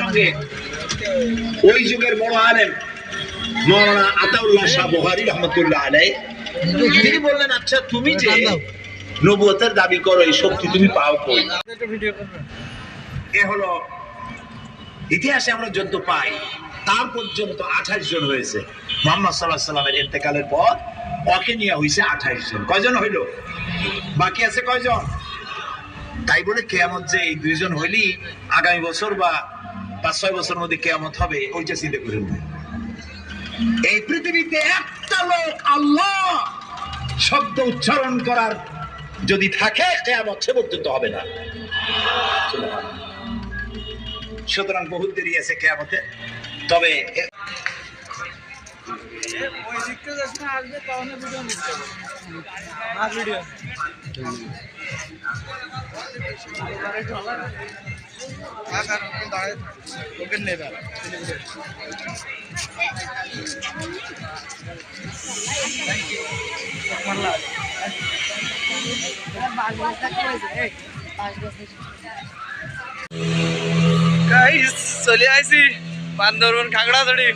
সঙ্গে ওই যুগের বড় আলেম মৌলানা আতাউল্লাহ শাহ বুহারি রহমতুল্লাহ আলাই তিনি বললেন আচ্ছা তুমি যে নবুয়তের দাবি করো, এই শক্তি তুমি পাও কই? এ হলো ইতিহাসে আমরা যত পাই, তার পর্যন্ত আঠাইশ জন হয়েছে। মোহাম্মদ সাল্লাহ সাল্লামের ইন্তেকালের পর ওকে নিয়ে হয়েছে আঠাইশ জন। কয়জন হইল? বাকি আছে কয়জন? তাই বলে কেয়ামত যে এই দুইজন হইলি, আগামী বছর বা পাঁচ, ছয় বছর মধ্যে কেয়ামত হবে ওইটা চিন্তা করেন। এই পৃথিবীতে একটা লোক আল্লাহ শব্দ উচ্চারণ করার যদি থাকে, কেয়ামত সে পর্যন্ত হবে না। সুতরাং বহুত দেরি আছে কেয়ামতে। তবে আসবে ভিডিও। নিতে হবে আর ভিডিও ওকে নেবে গাইস চলে আইছি বান্দরবন খাগড়াছড়ি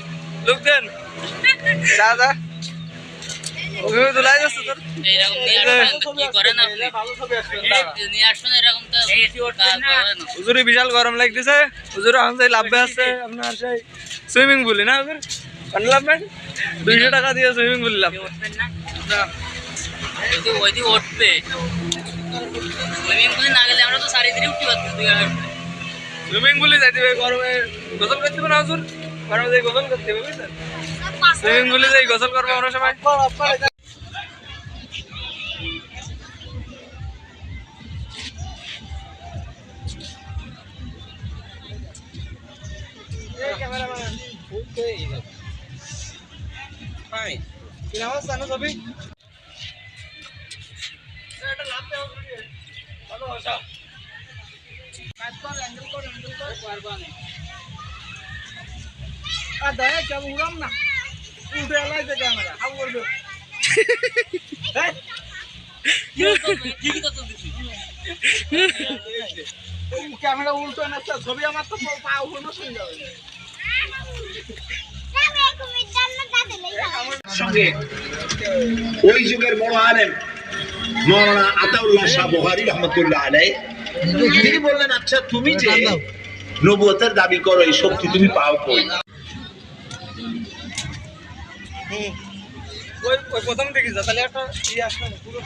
লোক দেন দাদা তোর। এইরকম কি করেন আপনি নিয়ে এরকম তো। হুজুরে বিশাল গরম লাগতেছে। হুজুর এখন সেই লাভে আছে। আপনার সেই সুইমিং পুলে না হুজুর? কোন লাভবেন দুইশো টাকা দিয়ে সুইমিং পুল লাভ। উঠবে। সুইমিং পুলে না গেলে আমরা তো দিয়ে উঠতে পারতাম দুই হাজার সুইমিং পুলে যাইতে হবে গরমে গোসল করতে হবে না হুজুর? গরমে যাই গোসল করতে হবে বুঝলেন? সুইমিং পুলে যাই গোসল করব আমরা সবাই। দয়া চাপ উড়াম না। উঠে এলাই ক্যামেরা। হাউ করবে। কি কি তো দিছি ক্যামেরা উল্টো না ছবি আমার তো পা উপর নষ্ট যাবে। সঙ্গে ওই যুগের বড় আলেম মৌলানা আতাউল্লাহ শাহ বুহারি রহমতুল্লাহ আলাই তিনি বললেন আচ্ছা তুমি যে নবুয়তের দাবি করো এই শক্তি তুমি পাও কই? ওই ওই প্রথম দেখি যা তাহলে একটা ইয়ে আসবে না, পুরো